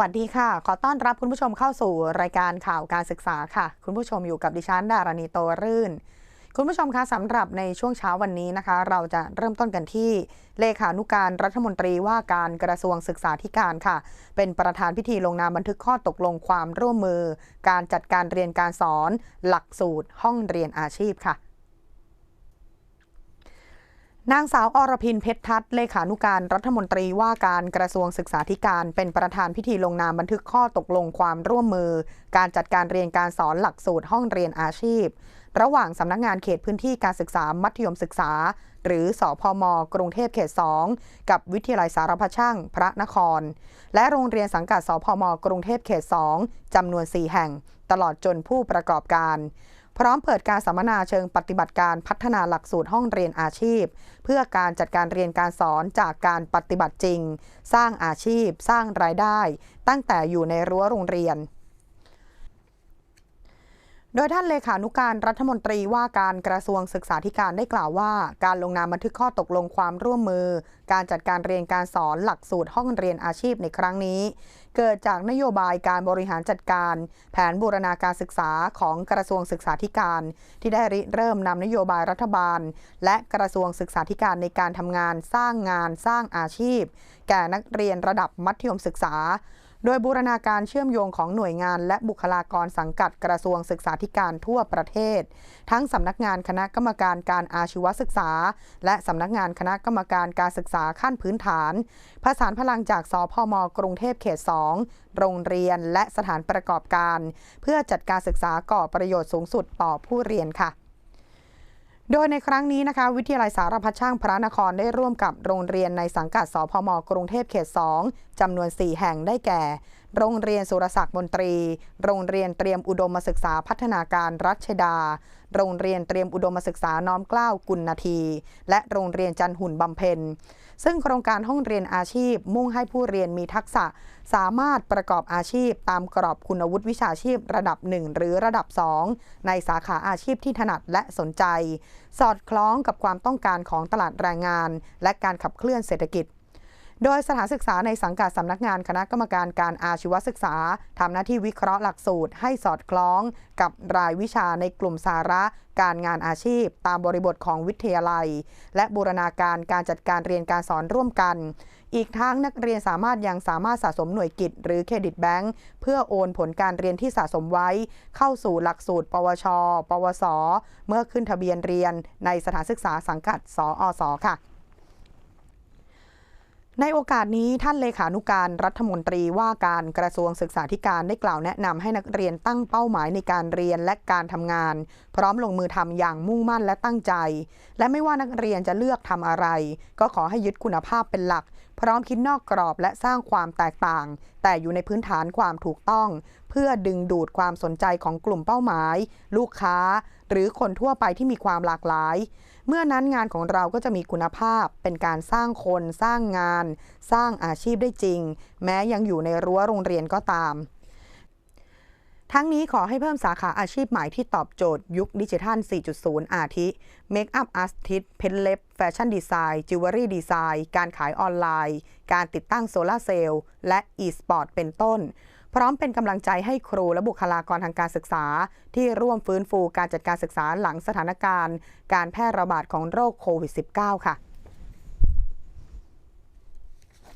วัสดีค่ะ ขอต้อนรับคุณผู้ชมเข้าสู่รายการข่าวการศึกษาค่ะ คุณผู้ชมอยู่กับดิฉันดารณีโตรื่น คุณผู้ชมคะสำหรับในช่วงเช้าวันนี้นะคะ เราจะเริ่มต้นกันที่เลขานุการรัฐมนตรีว่าการกระทรวงศึกษาธิการค่ะ เป็นประธานพิธีลงนามบันทึกข้อตกลงความร่วมมือ การจัดการเรียนการสอน หลักสูตร ห้องเรียนอาชีพค่ะ นางสาวอรพินเพชรทัศน์เลขานุการรัฐมนตรีว่าการกระทรวงศึกษาธิการเป็นประธานพิธีลงนามบันทึกข้อตกลงความร่วมมือ การจัดการเรียนการสอนหลักสูตรห้องเรียนอาชีพ ระหว่างสำนักงานเขตพื้นที่การศึกษามัธยมศึกษา หรือสอพมกรุงเทพเขต 2 กับวิทยาลัยสารพัดช่างพระนคร และโรงเรียนสังกัดสพมกรุงเทพเขต 2จำนวน 4 แห่ง ตลอดจนผู้ประกอบการ พร้อมเปิดการสัมมนาเชิงปฏิบัติการพัฒนาหลักสูตรห้องเรียนอาชีพ เพื่อการจัดการเรียนการสอนจากการปฏิบัติจริง สร้างอาชีพ สร้างรายได้ ตั้งแต่อยู่ในรั้วโรงเรียน โดยท่านเลขานุการรัฐมนตรีว่าการกระทรวงศึกษาธิการได้กล่าวว่า การลงนามบันทึกข้อตกลงความร่วมมือ การจัดการเรียนการสอนหลักสูตรห้องเรียนอาชีพในครั้งนี้ เกิดจากนโยบายการบริหารจัดการ แผนบูรณาการศึกษาของกระทรวงศึกษาธิการ ที่ได้ริเริ่มนำนโยบายรัฐบาล และกระทรวงศึกษาธิการในการทำงานสร้างงานสร้างอาชีพ แก่นักเรียนระดับมัธยมศึกษา โดยบูรณาการเชื่อมโยงของหน่วยงานและบุคลากรสังกัดกระทรวงศึกษาธิการทั่วประเทศ ทั้งสำนักงานคณะกรรมการการอาชีวศึกษา และสำนักงานคณะกรรมการการศึกษาขั้นพื้นฐาน ผสานพลังจากสพม กรุงเทพเขต 2 โรงเรียนและสถานประกอบการ เพื่อจัดการศึกษาก่อประโยชน์สูงสุดต่อผู้เรียนค่ะ โดยในครั้งนี้นะคะวิทยาลัยสารพัดช่างพระนครได้ร่วมกับโรงเรียนในสังกัดสพมกรุงเทพเขต 2 จำนวน 4 แห่งได้แก่ โรงเรียนสุรศักดิ์มนตรี โรงเรียนเตรียมอุดมศึกษาพัฒนาการรัชดา โรงเรียนเตรียมอุดมศึกษาน้อมเกล้ากุลนาที และโรงเรียนจันหุ่นบำเพ็ญ ซึ่งโครงการห้องเรียนอาชีพ มุ่งให้ผู้เรียนมีทักษะ สามารถประกอบอาชีพ ตามกรอบคุณวุฒิวิชาชีพระดับ 1 หรือระดับ 2 ในสาขาอาชีพที่ถนัดและสนใจ สอดคล้องกับความต้องการของตลาดแรงงาน และการขับเคลื่อนเศรษฐกิจ โดยสถานศึกษาในสังกัดสำนักงานคณะกรรมการการอาชีวศึกษาทำหน้าที่วิเคราะห์หลักสูตร ให้สอดคล้องกับรายวิชาในกลุ่มสาระ การงานอาชีพ ตามบริบทของวิทยาลัย และบูรณาการการจัดการเรียนการสอนร่วมกัน อีกทั้งนักเรียนสามารถยังสามารถสะสมหน่วยกิจ หรือเครดิตแบงค์เพื่อโอนผลการเรียนที่สะสมไว้ เข้าสู่หลักสูตร ปวช ปวส เมื่อขึ้นทะเบียนเรียนในสถานศึกษาสังกัด สอสค่ะ ในโอกาสนี้ท่านเลขานุการรัฐมนตรีว่าการกระทรวงศึกษาธิการได้กล่าวแนะนำให้นักเรียนตั้งเป้าหมายในการเรียนและการทำงาน พร้อมลงมือทำอย่างมุ่งมั่นและตั้งใจ และไม่ว่านักเรียนจะเลือกทำอะไร ก็ขอให้ยึดคุณภาพเป็นหลักพร้อมคิดนอกกรอบและสร้างความแตกต่าง แต่อยู่ในพื้นฐานความถูกต้อง เพื่อดึงดูดความสนใจของกลุ่มเป้าหมาย ลูกค้า หรือคนทั่วไปที่มีความหลากหลาย เมื่อนั้นงานของเราก็จะมีคุณภาพ เป็นการสร้างคน สร้างงาน สร้างอาชีพได้จริง แม้ยังอยู่ในรั้วโรงเรียนก็ตาม ทั้งนี้ขอให้เพิ่มสาขาอาชีพใหม่ที่ตอบโจทย์ยุคดิจิทัล 4.0 อาทิเมคอัพอาร์ติสเพนเล็บ แฟชั่นดีไซน์ จิวเวลรี่ดีไซน์ การขายออนไลน์ การติดตั้งโซลาร์เซลล์ และอีสปอร์ตเป็นต้น พร้อมเป็นกำลังใจให้ครูและบุคลากรทางการศึกษา ที่ร่วมฟื้นฟูการจัดการศึกษาหลังสถานการณ์ การแพร่ระบาดของโรคโควิด -19 ค่ะ